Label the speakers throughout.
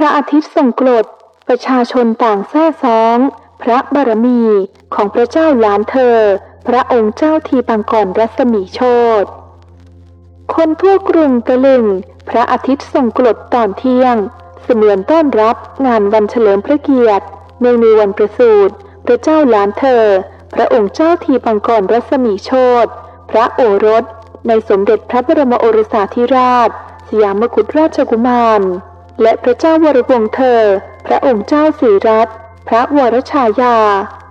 Speaker 1: พระอาทิตย์ทรงกรดประชาชนต่างแท้ซ้อง พระบารมีของพระเจ้าหลานเธอ พระองค์เจ้าทีปังกรรัศมีโชตคนทั่วกรุงตะลึง พระอาทิตย์ทรงกรดตอนเที่ยง เสมือนต้อนรับงานวันเฉลิมพระเกียรติเนื่องในวันประสูติพระเจ้าหลานเธอ พระองค์เจ้าทีปังกรรัศมีโชตพระโอรส ในสมเด็จพระบรมโอรสาธิราช สยามกุฎราชกุมาร และพระเจ้าวรวงเธอ พระองค์เจ้าสีรัตพระวรชายา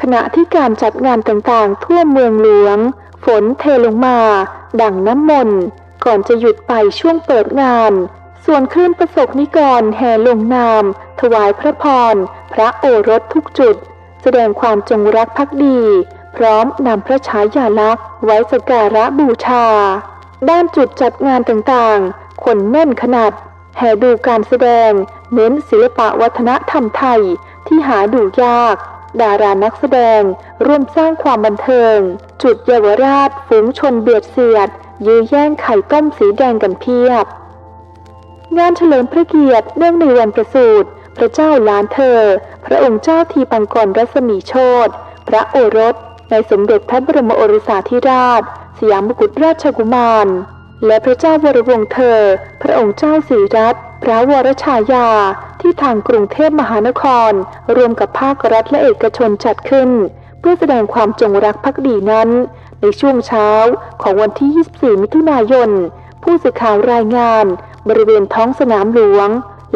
Speaker 1: ขณะที่การจัดงานต่างๆ ทั่วเมืองหลวง ฝนเทลงมา ดังน้ำมนต์ ก่อนจะหยุดไปช่วงเปิดงาน ส่วนคลื่นประสบนิกรแห่ลงนาม ถวายพระพร พระโอรสทุกจุด แสดงความจงรักภักดี พร้อมนำพระฉายาลักษณ์ไว้สักการะบูชา ด้านจุดจัดงานต่างๆ คนแน่นขนาด แห่ดูการแสดง เน้นศิลปะวัฒนธรรมไทยที่หาดูยาก ดารานักแสดง ร่วมสร้างความบันเทิง จุดเยาวราชฝูงชนเบียดเสียด ยื้อแย่งไข่ต้มสีแดงกันเพียบ งานเฉลิมพระเกียรติเนื่องในวันประสูติพระเจ้าหลานเธอ พระองค์เจ้าทีปังกรรัศมีโชตพระโอรส ในสมเด็จพระบรมโอรสาธิราช สยามกุฎราชกุมาร และพระเจ้าวรวงเธอ พระองค์เจ้าสีรัตน์พระวรชายา ที่ทางกรุงเทพมหานคร รวมกับภาครัฐและเอกชนจัดขึ้น เพื่อแสดงความจงรักภักดีนั้น ในช่วงเช้าของวันที่ 24 มิถุนายน ผู้สื่อข่าวรายงาน บริเวณท้องสนามหลวง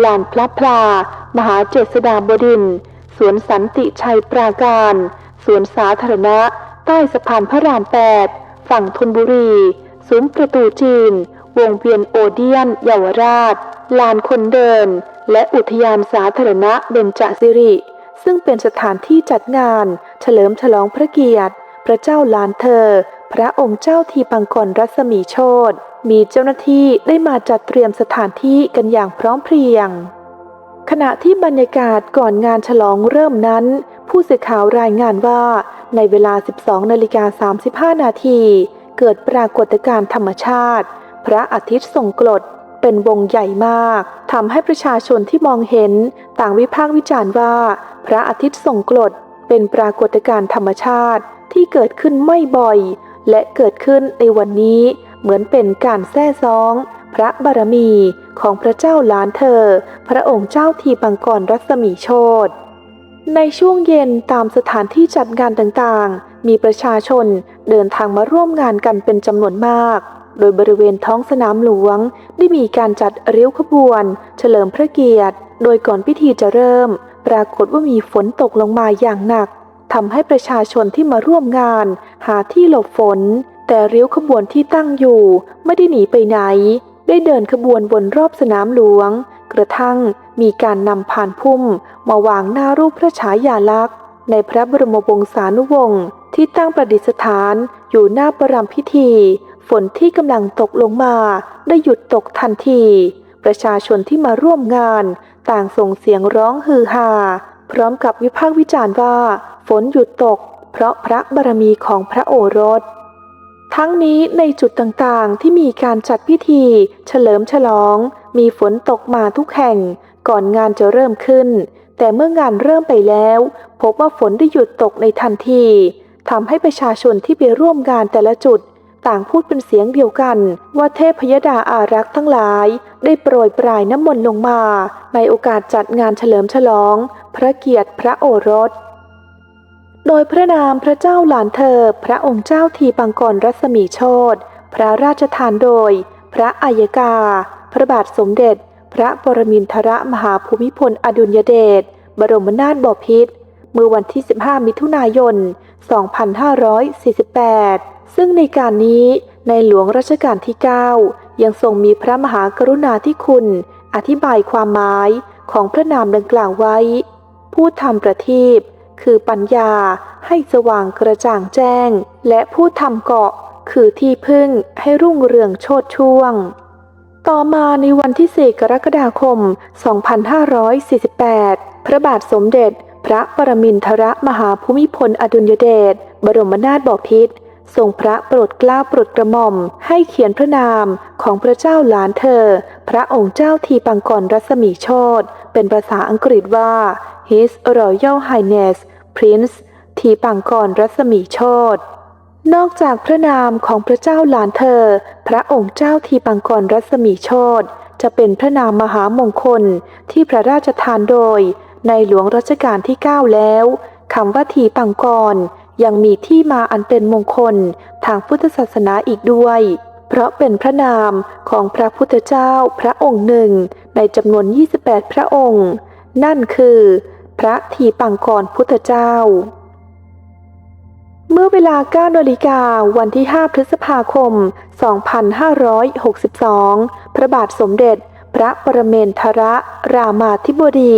Speaker 1: ลานพระพลา มหาเจษฎาบดิน สวนสันติชัยปราการ สวนสาธารณะ ใต้สะพานพระราม 8 ฝั่งธนบุรี ซุ้มประตูจีน วงเวียนโอเดียนเยาวราช ลานคนเดิน และอุทยานสาธารณะเบญจสิริ ซึ่งเป็นสถานที่จัดงาน เฉลิมฉลองพระเกียรติ พระเจ้าลานเธอ พระองค์เจ้าทีปังกรรัศมีโชตมีเจ้าหน้าที่ได้มาจัดเตรียมสถานที่กันอย่างพร้อมเพรียง ขณะที่บรรยากาศก่อนงานฉลองเริ่มนั้น ผู้สื่อข่าวรายงานว่าในเวลา 12 นาฬิกา 35 นาที เกิดปรากฏการณ์ธรรมชาติ พระอาทิตย์ทรงกรดเป็นวงใหญ่มากทำให้ประชาชนที่มองเห็นต่างวิพากษ์วิจารณ์ว่า พระอาทิตย์ทรงกรดเป็นปรากฏการณ์ธรรมชาติที่เกิดขึ้นไม่บ่อย และเกิดขึ้นในวันนี้เหมือนเป็นการแท้ซ้อง พระบารมีของพระเจ้าหลานเธอ พระองค์เจ้าทีปังกรรัศมีโชตในช่วงเย็นตามสถานที่จัดงานต่างๆ มีประชาชนเดินทางมาร่วมงานกันเป็นจำนวนมาก โดยบริเวณท้องสนามหลวง ได้มีการจัดเริ้วขบวน เฉลิมพระเกียรติ โดยก่อนพิธีจะเริ่ม ปรากฏว่ามีฝนตกลงมาอย่างหนักทำให้ประชาชนที่มาร่วมงาน หาที่หลบฝน แต่ริ้วขบวนที่ตั้งอยู่ ไม่ได้หนีไปไหน ได้เดินขบวนวนรอบสนามหลวง กระทั่งมีการนำผ่านพุ่ม มาวางหน้ารูปพระฉายาลักษณ์ ในพระบรมวงศานุวงศ์ ที่ตั้งประดิษฐานอยู่หน้าประรำพิธี ฝนที่กำลังตกลงมาได้หยุดตกทันที ประชาชนที่มาร่วมงาน ต่างส่งเสียงร้องฮือฮาพร้อมกับวิพากษ์วิจารณ์ว่า ฝนหยุดตก เพราะพระบารมีของพระโอรส ทั้งนี้ในจุดต่างๆที่มีการจัดพิธี เฉลิมฉลอง มีฝนตกมาทุกแห่ง ก่อนงานจะเริ่มขึ้น แต่เมื่องานเริ่มไปแล้ว พบว่าฝนได้หยุดตกในทันที ทำให้ประชาชนที่ไปร่วมงานแต่ละจุด ต่างพูดเป็นเสียงเดียวกัน ว่าเทพยดาอารักษ์ทั้งหลาย ได้โปรยปลายน้ำมนต์ลงมา ในโอกาสจัดงานเฉลิมฉลอง พระเกียรติพระโอรส โดยพระนามพระเจ้าหลานเธอ พระองค์เจ้าทีปังกรรัศมีโชตพระราชทานโดย พระอัยกา พระบาทสมเด็จ พระปรมินทรมหาภูมิพลอดุลยเดชบรมนาถบพิตร เมื่อวันที่ 15 มิถุนายน 2548 ซึ่งในการนี้ในหลวงรัชกาลที่ 9 ยังทรงมีพระมหากรุณาธิคุณ อธิบายความหมายของพระนามดังกล่าวไว้ ผู้ทำประทีปคือปัญญาให้สว่างกระจ่างแจ้ง และผู้ทำเกาะคือที่พึ่งให้รุ่งเรืองโชดช่วง ต่อมาในวันที่ 4 กรกฎาคม 2548 พระบาทสมเด็จ พระปรมินทรมหาภูมิพลอดุลยเดชบรมนาถบพิตรทรงพระโปรดเกล้าโปรดกระหม่อม ให้เขียนพระนามของพระเจ้าหลานเธอ พระองค์เจ้าทีปังกรรัศมีโชตเป็นภาษาอังกฤษว่า His Royal Highness Prince ทีปังกรรัศมีโชตนอกจากพระนามของพระเจ้าหลานเธอ พระองค์เจ้าทีปังกรรัศมีโชตจะเป็นพระนามมหามงคลที่พระราชทานโดย ในหลวงรัชกาลที่ 9 แล้วคำว่าทีปังกรยังมีที่มาอันเป็นมงคลทางพุทธศาสนาอีกด้วย เพราะเป็นพระนามของพระพุทธเจ้าพระองค์หนึ่งในจำนวน 28 พระองค์ นั่นคือ พระทีปังกรพุทธเจ้า เมื่อเวลา9นาฬิกาวันที่ 5 พฤษภาคม 2562 พระบาทสมเด็จ พระปรเมนทรรามาธิบดี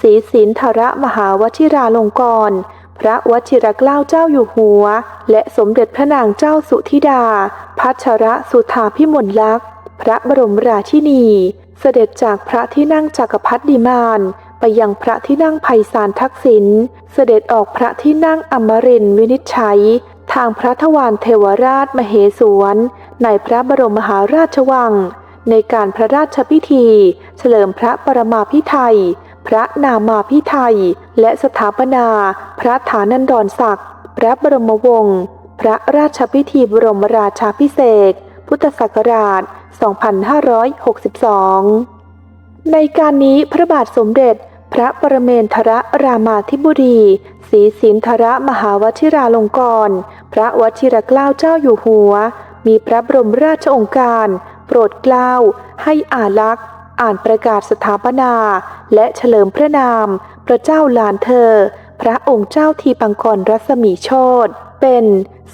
Speaker 1: ศรีสินธรมหาวชิราลงกรณ์พระวชิรเกล้าเจ้าอยู่หัว และสมเด็จพระนางเจ้าสุธิดา พัชระสุธาพิมลลักษณ์พระบรมราชินี เสด็จจากพระที่นั่งจักรพรรดิมาน ไปยังพระที่นั่งไพศาลทักษิณ เสด็จออกพระที่นั่งอมรินทร์วินิจฉัย ทางพระทวารเทวราชมเหสวน ในพระบรมมหาราชวัง ในการพระราชพิธี เฉลิมพระปรมาภิไธย พระนามาพิไทย และสถาปนา พระฐานันดรศักดิ์ พระบรมวงศ์ พระราชพิธีบรมราชาพิเศษ พุทธศักราช 2562 ในการนี้พระบาทสมเด็จ พระปรเมนทรรามาธิบดีศรีสินธรมหาวชิราลงกรณ์พระวชิรเกล้าเจ้าอยู่หัว มีพระบรมราชองค์การ โปรดเกล้าให้อาลักษ์ อ่านประกาศสถาปนา และเฉลิมพระนาม พระเจ้าหลานเธอ พระองค์เจ้าทีปังกรรัศมีโชตเป็น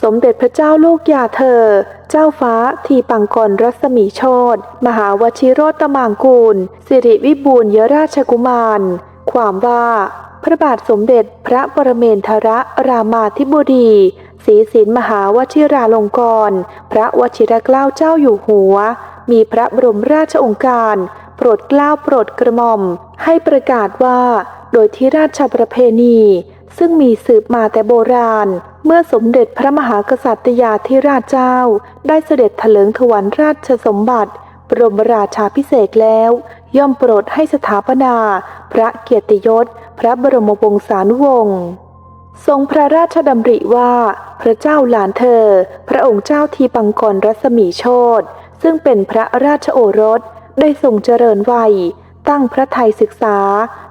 Speaker 1: สมเด็จพระเจ้าลูกยาเธอ เจ้าฟ้าทีปังกรรัศมีโชตมหาวชิโรตมางกูล สิริวิบูลยราชกุมาร ความว่า พระบาทสมเด็จพระปรเมนทรรามาธิบดีศรีสินมหาวชิราลงกรณพระวชิรเกล้าเจ้าอยู่หัว มีพระบรมราชองค์การ โปรดกล้าวโปรดกระหม่อม ให้ประกาศว่า โดยที่ราชประเพณี ซึ่งมีสืบมาแต่โบราณ เมื่อสมเด็จพระมหากษัตริยาธิราชเจ้า ได้เสด็จถลิงถวันราชสมบัติบรมราชาพิเศษแล้ว ย่อมโปรดให้สถาปนา พระเกียรติยศ พระบรมวงศานุวงศ์ทรงพระราชดำริว่า พระเจ้าหลานเธอ พระองค์เจ้าทีปังกรรัศมีโชตซึ่งเป็นพระราชโอรส ได้ทรงเจริญวัย ตั้งพระไทยศึกษา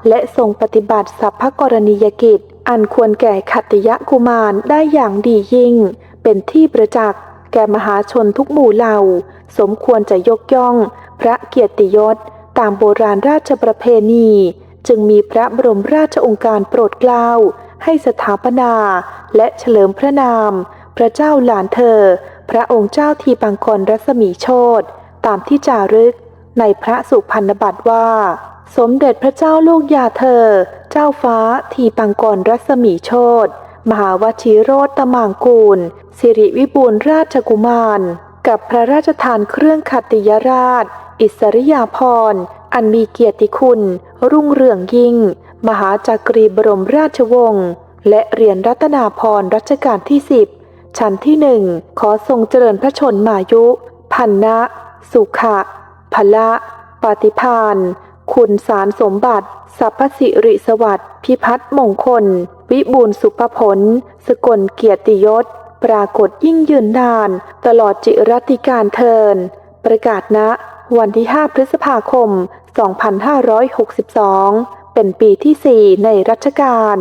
Speaker 1: และทรงปฏิบัติสัพพกรณียกิจ อันควรแก่ขัตยะกุมารได้อย่างดียิ่ง เป็นที่ประจักษ์แก่มหาชนทุกหมู่เหล่า สมควรจะยกย่อง พระเกียรติยศ ตามโบราณราชประเพณี จึงมีพระบรมราชองค์การโปรดเกล้า ให้สถาปนา และเฉลิมพระนาม พระเจ้าหลานเธอ พระองค์เจ้าทีปังกรรัศมีโชตตามที่จารึก ในพระสุพรรณบัตรว่า สมเด็จพระเจ้าลูกยาเธอ เจ้าฟ้าทีปังกรรัศมีโชตมหาวชิโรตมางกูล สิริวิบูลราชกุมาร กับพระราชทานเครื่องขัตติยราช อิสริยาภรณ์อันมีเกียรติคุณ รุ่งเรืองยิ่ง มหาจักรีบรมราชวงศ์และเหรียญรัตนาพรรัชกาลที่สิบชั้นที่หนึ่งขอทรงเจริญพระชนมายุ พันนะ สุขะ พละ ปฏิพานคุณสารสมบัติ สัพพสิริสวัสดิ์พิพัฒน์มงคล วิบูลสุภผล สกลเกียรติยศ ปรากฏยิ่งยืนนาน ตลอดจิรติการเทิน ประกาศณวันที่ 5 พฤษภาคม 2562 เป็นปีที่ 4 ในรัชกาล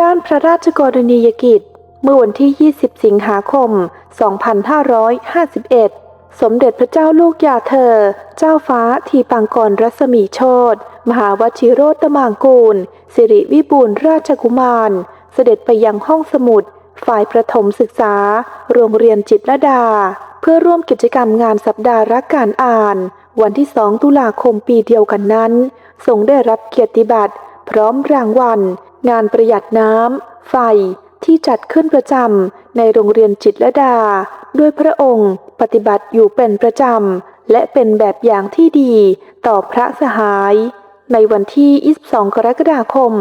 Speaker 1: ด้านพระราชกรณียกิจ เมื่อวันที่ 20 สิงหาคม 2551 สมเด็จพระเจ้าลูกยาเธอ เจ้าฟ้าทีปังกรรัศมีโชตมหาวชิโรตมางกูล สิริวิบูลราชกุมาร เสด็จไปยังห้องสมุด ฝ่ายประถมศึกษา โรงเรียนจิตรดา เพื่อร่วมกิจกรรมงานสัปดาห์รักการอ่าน วันที่2ตุลาคมปีเดียวกันนั้นทรงได้รับเกียรติบัตร พร้อมรางวัล งานประหยัดน้ำ ไฟที่จัดขึ้นประจำในโรงเรียนจิตรดา ด้วยพระองค์ ปฏิบัติอยู่เป็นประจำ และเป็นแบบอย่างที่ดีต่อพระสหาย ในวันที่ 22 กรกฎาคม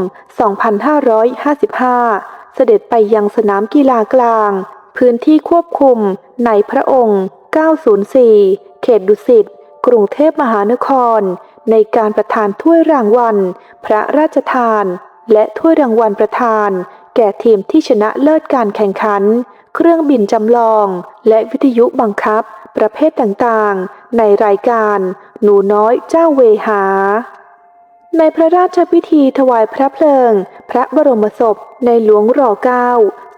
Speaker 1: 2555 เสด็จไปยังสนามกีฬากลาง พื้นที่ควบคุมในพระองค์ 904 เขตดุสิต กรุงเทพมหานคร ในการประทานถ้วยรางวัล พระราชทาน และถ้วยรางวัลประธาน แก่ทีมที่ชนะเลิศการแข่งขัน เครื่องบินจำลอง และวิทยุบังคับ ประเภทต่างๆ ในรายการ หนูน้อยเจ้าเวหา ในพระราชพิธีถวายพระเพลิง พระบรมศพในหลวงรอเก้า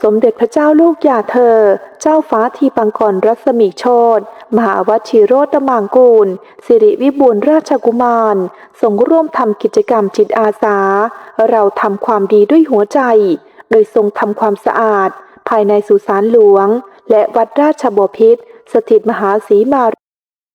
Speaker 1: สมเด็จพระเจ้าลูกยาเธอ เจ้าฟ้าทีปังกรรัศมีโชตมหาวชิโรตมางกูล สิริวิบูลราชกุมารทรงร่วมทำกิจกรรมจิตอาสา เราทำความดีด้วยหัวใจ โดยทรงทำความสะอาด ภายในสุสานหลวง และวัดราชบพิษสถิตมหาสีมา